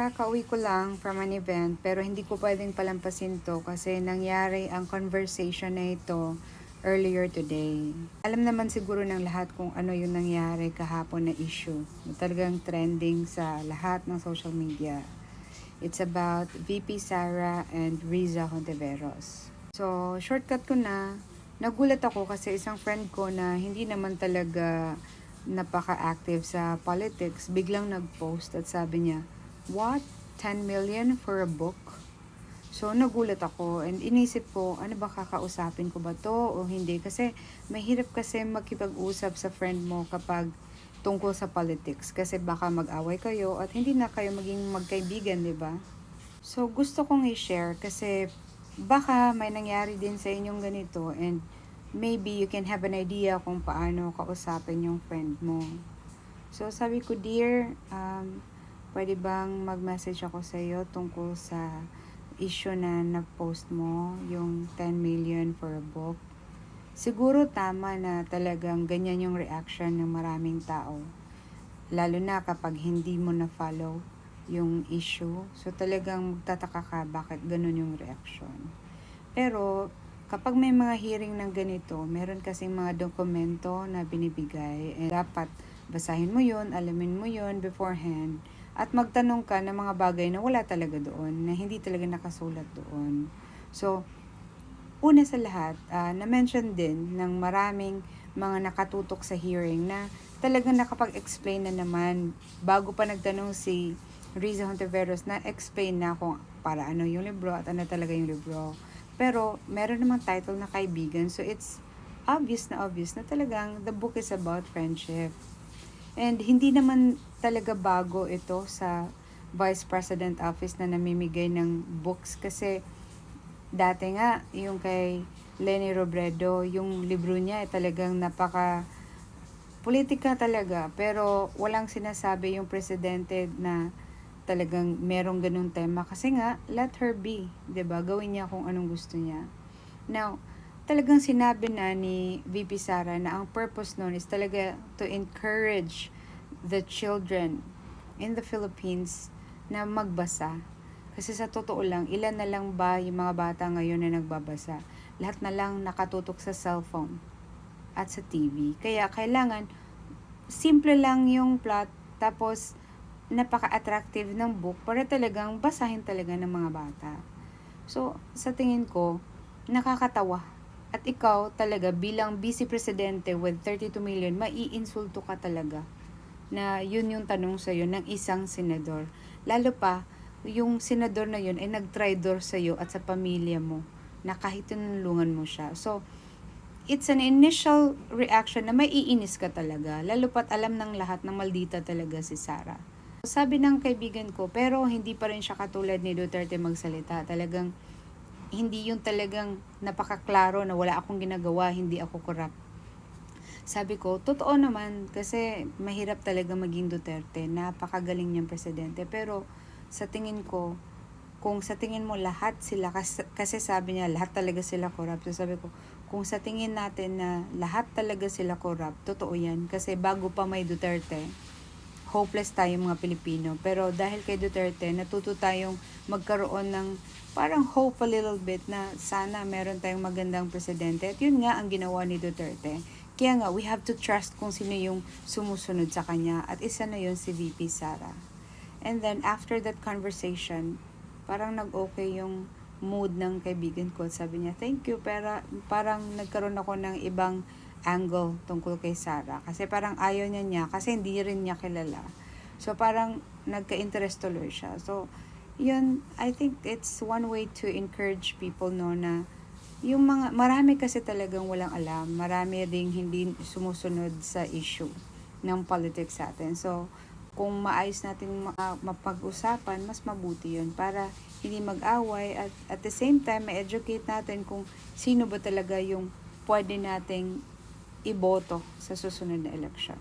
kakauwi ko lang from an event pero hindi ko pwedeng palampasin to kasi nangyari ang conversation na ito earlier today. Alam naman siguro ng lahat kung ano yung nangyari kahapon na issue. Talagang trending sa lahat ng social media. It's about VP Sara and Riza Hontiveros. So, shortcut ko na. Nagulat ako kasi isang friend ko na hindi naman talaga napaka-active sa politics, biglang nag-post at sabi niya, What? 10 million for a book? So, nagulat ako and inisip ko, ano ba kakausapin ko ba to o hindi? Kasi mahirap kasi makipag-usap sa friend mo kapag tungkol sa politics kasi baka mag-away kayo at hindi na kayo maging magkaibigan, di ba? So, gusto kong i-share kasi baka may nangyari din sa inyong ganito and maybe you can have an idea kung paano kausapin yung friend mo. So, sabi ko, dear, um, pwede bang mag-message ako sa iyo tungkol sa issue na na-post mo, yung 10 million for a book? Siguro tama na talagang ganyan yung reaction ng maraming tao. Lalo na kapag hindi mo na-follow yung issue. So talagang magtataka ka bakit ganun yung reaction. Pero kapag may mga hearing ng ganito, meron kasing mga dokumento na binibigay. And dapat basahin mo yun, alamin mo yun beforehand. At magtanong ka ng mga bagay na wala talaga doon, na hindi talaga nakasulat doon. So, una sa lahat, ah, na-mention din ng maraming mga nakatutok sa hearing na talagang nakapag-explain na naman bago pa nagtanong si Riza Hontiveros na explain na kung para ano yung libro at ano talaga yung libro. Pero meron namang title na kaibigan so it's obvious na obvious na talagang the book is about friendship. And hindi naman talaga bago ito sa Vice President Office na namimigay ng books. Kasi dati nga yung kay Lenny Robredo, yung libro niya ay talagang napaka politika talaga. Pero walang sinasabi yung presidente na talagang merong ganung tema. Kasi nga let her be 'di ba? Gawin niya kung anong gusto niya. Now talagang sinabi na ni VP Sara na ang purpose noon is talaga to encourage the children in the Philippines na magbasa kasi sa totoo lang ilan na lang ba yung mga bata ngayon na nagbabasa lahat na lang nakatutok sa cellphone at sa TV. Kaya kailangan simple lang yung plot tapos napaka-attractive ng book para talagang basahin talaga ng mga bata. So, sa tingin ko, nakakatawa. At ikaw talaga bilang vice presidente with 32 million, maiinsulto ka talaga na yun yung tanong sa'yo ng isang senador. Lalo pa, yung senador na yun ay nag-tridor sa'yo at sa pamilya mo na kahit tinulungan mo siya. So, it's an initial reaction na maiinis ka talaga. Lalo pat alam ng lahat na maldita talaga si Sarah. Sabi ng kaibigan ko, pero hindi pa rin siya katulad ni Duterte magsalita. Talagang hindi yung talagang napakaklaro na wala akong ginagawa, hindi ako corrupt. Sabi ko, totoo naman kasi mahirap talaga maging Duterte. Napakagaling niyang presidente. Pero sa tingin ko, kung sa tingin mo lahat sila, kasi, sabi niya lahat talaga sila corrupt. So sabi ko, kung sa tingin natin na lahat talaga sila corrupt, totoo yan. Kasi bago pa may Duterte, hopeless tayo mga Pilipino. Pero dahil kay Duterte, natuto tayong magkaroon ng parang hope a little bit na sana meron tayong magandang presidente. At yun nga ang ginawa ni Duterte. Kaya nga, we have to trust kung sino yung sumusunod sa kanya. At isa na yun si VP Sara. And then, after that conversation, parang nag-okay yung mood ng kaibigan ko. Sabi niya, thank you. Pero parang nagkaroon ako ng ibang angle tungkol kay Sarah. Kasi parang ayaw niya niya kasi hindi rin niya kilala. So parang nagka-interest tuloy siya. So yun, I think it's one way to encourage people no na yung mga, marami kasi talagang walang alam. Marami ding hindi sumusunod sa issue ng politics sa atin. So, kung maayos natin ma- mapag-usapan, mas mabuti yun para hindi mag-away at at the same time, ma-educate natin kung sino ba talaga yung pwede nating iboto sa susunod na election.